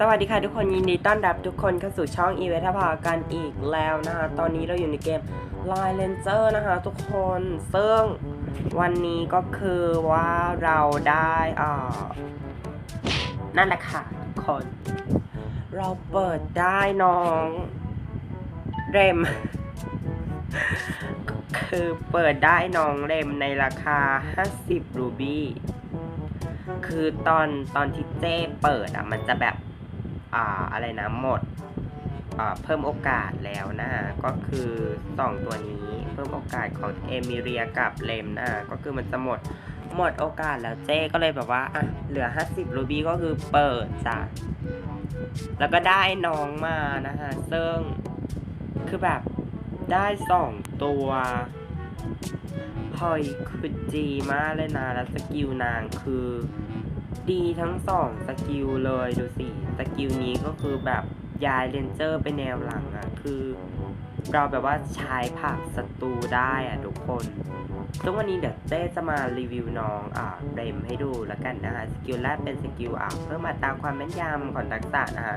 สวัสดีค่ะทุกคนยินดีต้อนรับทุกคนเข้าสู่ช่องอีเวนต์พากันอีกแล้วนะคะ ตอนนี้เราอยู่ในเกม Line Ranger นะคะ ทุกคนซึ่งวันนี้ก็คือว่าเราได้อ่านั่นแหละค่ะ ทุกคน เราเปิดได้น้องเรม คือเปิดได้น้องเรมในราคา 50รูบี้คือตอนตอนที่เจ้เปิดอะ มันจะแบบ อ่าอะไรนะหมดเพิ่มโอกาสแล้วนะฮะก็คือสองตัวนี้เพิ่มโอกาสของเอมิเรียกับเลมนะฮะก็คือมันจะหมดหมดโอกาสแล้วเจ้ก็เลยแบบว่าอะเหลือ 50รูบี้ก็คือเปิดจ้ะแล้วก็ได้น้องมานะฮะซึ่งคือแบบได้สองตัวพอยคือจีมากเลยนะแล้วสกิลนางคือ ดีทั้งสองสกิลเลยดูสิสกิลนี้ก็คือแบบย้ายเรนเจอร์ไปแนวหลังอะ่ะคือเราแบบว่าใช้ผักศัตรูได้อะ่ะทุกคน ซึ่งวันนี้เดี๋ยวเต้จะมารีวิวน้องอ่าเรมให้ดูแล้วกันนะฮะสกิลแรกเป็นสกิลอะเพิ่มอัตราความแม่นยำของทักษะนะฮะ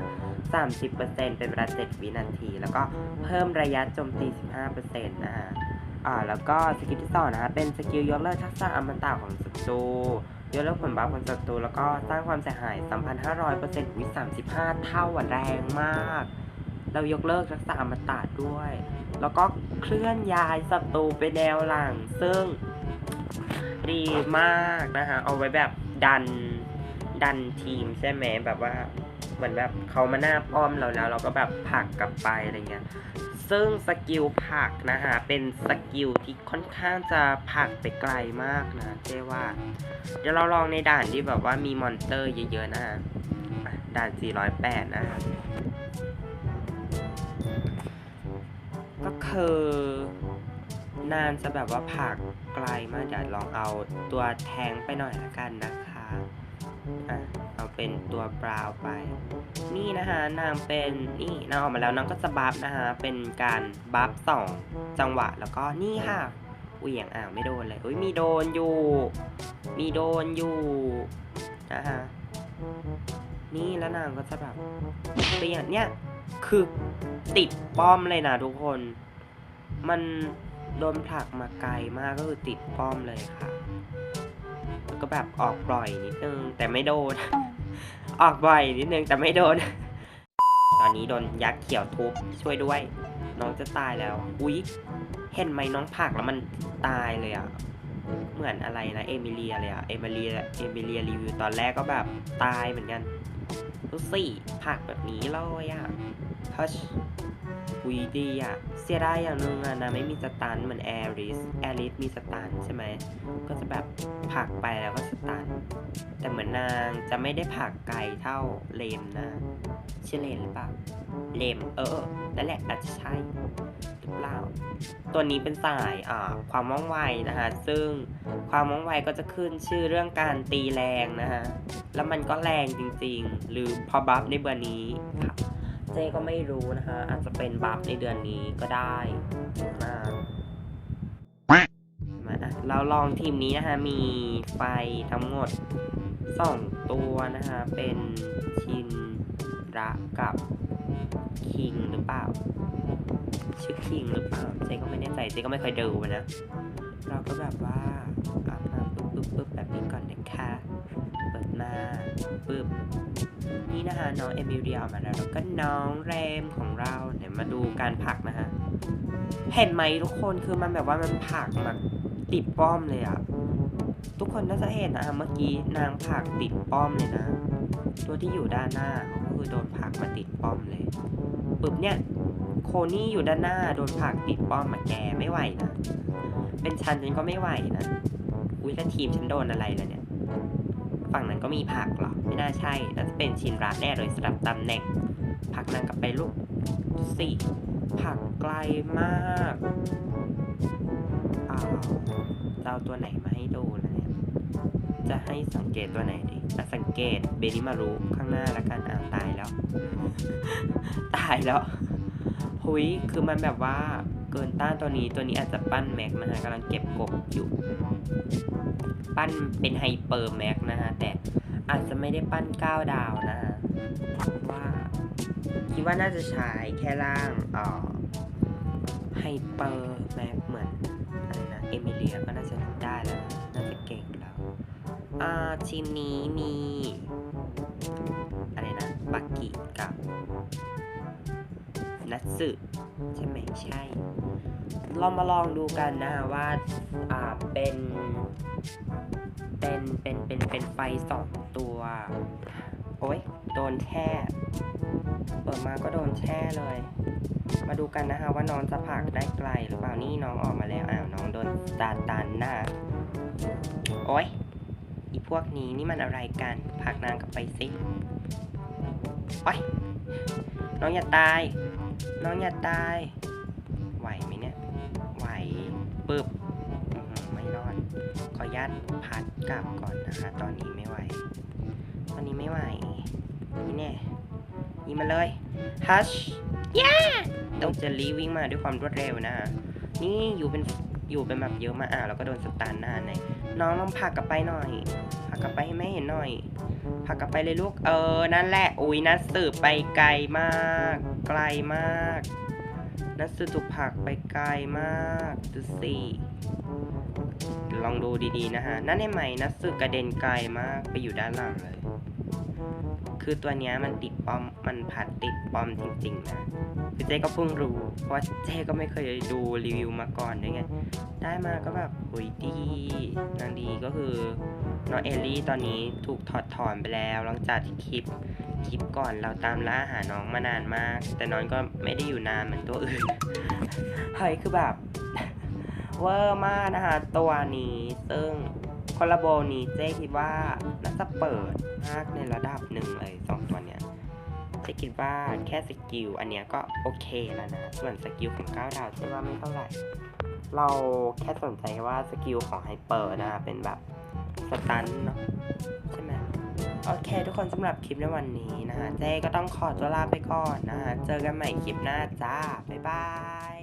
30%เป็นเวลา7วินาที แล้วก็เพิ่มระยะโจมตี 15%นะฮะอ่าแล้วก็สกิลที่สองนะฮะเป็นสกิลยกเลิกทักษะอมตะของศัตรู ยกเลิกผลบัฟของศัตรูแล้วก็สร้างความเสียหาย 3,500%วิ35 เท่าอะแรงมาก เรายกเลิกทักษะอมตะด้วย แล้วก็เคลื่อนย้ายศัตรูไปแนวหลัง ซึ่งดีมากนะคะเอาไว้แบบดันดันทีมใช่ไหมแบบว่าเหมือนแบบเขามาหน้าป้อมเราแล้ว เราก็แบบผลักกลับไปอะไรเงี้ย ซึ่งสกิลผักนะคะเป็นสกิลที่ค่อนข้างจะผักไปไกลมากนะเจ๊ว่า เดี๋ยวเราลองในด่านที่แบบว่ามีมอนสเตอร์เยอะๆนะฮะด่าน 408นะฮะก็คือนานจะแบบว่าผักไกลมากเดี๋ยวลองเอาตัวแทงไปหน่อยละกันนะคะอะ เอาเป็นตัวบราวน์ไป นี่นะคะนางเป็นนี่นางออกมาแล้วนางก็จะบัฟนะคะเป็นการบัฟสองจังหวะแล้วก็นี่ค่ะเหวี่ยงอ่าวไม่โดนเลยอุ้ยมีโดนอยู่ มีโดนอยู่นะคะนี่แล้วนางก็จะแบบเปลี่ยนเนี่ยคือติดป้อมเลยนะทุกคน มันโดนผลักมาไกลมากก็คือติดป้อมเลยค่ะ แล้วก็แบบออกปล่อยนิดนึงแต่ไม่โดน ออกบ่อยนิดนึงแต่ไม่โดน ตอนนี้โดนยักษ์เขียวทุบช่วยด้วย น้องจะตายแล้ว อุ๊ย เห็นไหมน้องผักแล้วมันตายเลยอะ เหมือนอะไรนะเอมิเลียเลยอะ เอมิเลีย เอมิเลียรีวิวตอนแรกก็แบบตายเหมือนกัน ดูสิผักแบบนี้เลยอะทัชวีดีอะเสียดายอย่างนึงอะนะไม่มีสตันเหมือนแอริสแอริสมีสตันใช่ไหม ก็จะแบบผักไปแล้วก็สตัน แต่เหมือนนางจะไม่ได้ผักไกลเท่าเลมนะชื่อเลมหรือเปล่าเลมเออนั่นแหละอาจจะใช่ หรือเปล่า ตัวนี้เป็นสายความว่องไวนะคะซึ่งความว่องไวก็จะขึ้นชื่อเรื่องการตีแรงนะฮะแล้วมันก็แรงจริงๆ หรือพอบัฟในเดือนนี้ค่ะเจก็ไม่รู้นะคะอาจจะเป็นบัฟในเดือนนี้ก็ได้นะมาอะเราลองทีมนี้นะคะมีไฟทั้งหมด 2 ตัวนะคะเป็นชินระกับคิงหรือเปล่า ชื่อคิงหรือเปล่าเจ๊ก็ไม่แน่ใจเจ๊ก็ไม่เคยดูนะ เราก็แบบว่าอาบน้ำปึ๊บปึ๊บปึ๊บแบบนี้ก่อนนะคะ เปิดมาปึ๊บนี่นะคะน้องเอมิเรียออกมาแล้วแล้วก็น้องแรมของเราเดี๋ยวมาดูการผักนะฮะเห็นไหมทุกคนคือมันแบบว่ามันผักมาติดป้อมเลยอะทุกคนน่าจะเห็นนะเมื่อกี้นางผักติดป้อมเลยนะ ตัวที่อยู่ด้านหน้าก็คือโดนผักมาติดป้อมเลยปึ๊บเนี่ย โคนี่อยู่ด้านหน้าโดนผักติดป้อมมาแกไม่ไหวนะ เป็นฉันฉันก็ไม่ไหวนะ อุ้ยแล้วทีมฉันโดนอะไรแล้วเนี่ย ฝั่งนั้นก็มีผักเหรอ ไม่น่าใช่น่าจะเป็นชินรัตแน่เลยสำหรับตำแหน่ง ผักนางกลับไปลูกดูสิผักไกลมากอ้าวเอาตัวไหนมาให้ดูนะเนี่ย จะให้สังเกตตัวไหนดีอะสังเกตเบนิมารุข้างหน้าแล้วกันอ่าวตายแล้ว ตายแล้ว หุยคือมันแบบว่าเกินต้านตัวนี้ตัวนี้อาจจะปั้นแม็กนะฮะกำลังเก็บกบอยู่ ปั้นเป็นไฮเปอร์แม็กนะฮะ แต่อาจจะไม่ได้ปั้น9ดาวนะฮะว่าคิดว่าน่าจะใช้แค่ร่างอ่อไฮเปอร์แม็กเหมือนอะไรนะเอมิเลียก็น่าจะได้แล้ว น่าจะเก่งแล้วอ่าทีมนี้มีอะไรนะบักกิกับ นัตสึใช่ไหมใช่ เรามาลองดูกันนะว่าอ่าเป็นเป็นเป็นเป็นเป็นไฟสองตัว โอ้ยโดนแช่เปิดมาก็โดนแช่เลย มาดูกันนะคะว่าน้องจะผักได้ไกลหรือเปล่านี่น้องออกมาแล้วอ้าวน้องโดนตาตันหน้าโอ้ยอีพวกนี้นี่มันอะไรกันผักนางกลับไปสิโอ้ยน้องอย่าตาย น้องอย่าตาย ไหวไหมเนี่ย ไหวปึ๊บอื้อหือไม่รอด ขออนุญาตพัดกลับก่อนนะคะ ตอนนี้ไม่ไหว ตอนนี้ไม่ไหว นี่แน่ยิงมาเลยฮัชย่าต้องเจลลี่วิ่งมาด้วยความรวดเร็วนะ นี่อยู่เป็นอยู่เป็นแบบเยอะมากอะแล้วก็โดนสตาร์หน้าในน้องลองผลักกลับไปหน่อย ผักกลับไปให้แม่เห็นหน่อยผักกลับไปเลยลูก เออ นั่นแหละ อุ้ยนัดสืบไปไกลมาก ไกลมาก นัดสืบถูกผักไปไกลมากดูสิลองดูดีๆนะฮะ นั่นเห็นไหมนัดสืบกระเด็นไกลมาก ไปอยู่ด้านหลังเลย คือตัวเนี้ยมันติดปอม มันพัดติดปอมจริง ๆ นะ คือเจ๊ก็เพิ่งรู้ เพราะเจ๊ก็ไม่เคยดูรีวิวมาก่อนด้วยไง ได้มาก็แบบหุยดี นางดีก็คือน้องเอลลี่ตอนนี้ถูกถอดถอนไปแล้ว หลังจากที่คลิป คลิปก่อนเราตามล่าหาน้องมานานมาก แต่น้องก็ไม่ได้อยู่นานเหมือนตัวอื่น เฮ้ยคือแบบเวอร์มากนะคะตัวนี้ซึ่ง อลลาโบนี้เจ๊คิดว่าน่าจะเปิดมากในระดับหนึ่งเลยสองตัวเนี้ยเจะคิดว่าแค่สกิลอันเนี้ยก็โอเคแล้วนะ ส่วนสกิลของก้าวดาวใช่ว่าไม่เท่าไหร่ เราแค่สนใจว่าสกิลของไฮเปอร์นะเป็นแบบสตันเนาะใช่ไหมโอเค ทุกคนสำหรับคลิปในวันนี้นะฮะเจ๊ก็ต้องขอตัวลาไปก่อนนะฮะเจอกันใหม่คลิปหน้าจ้า บ๊ายบาย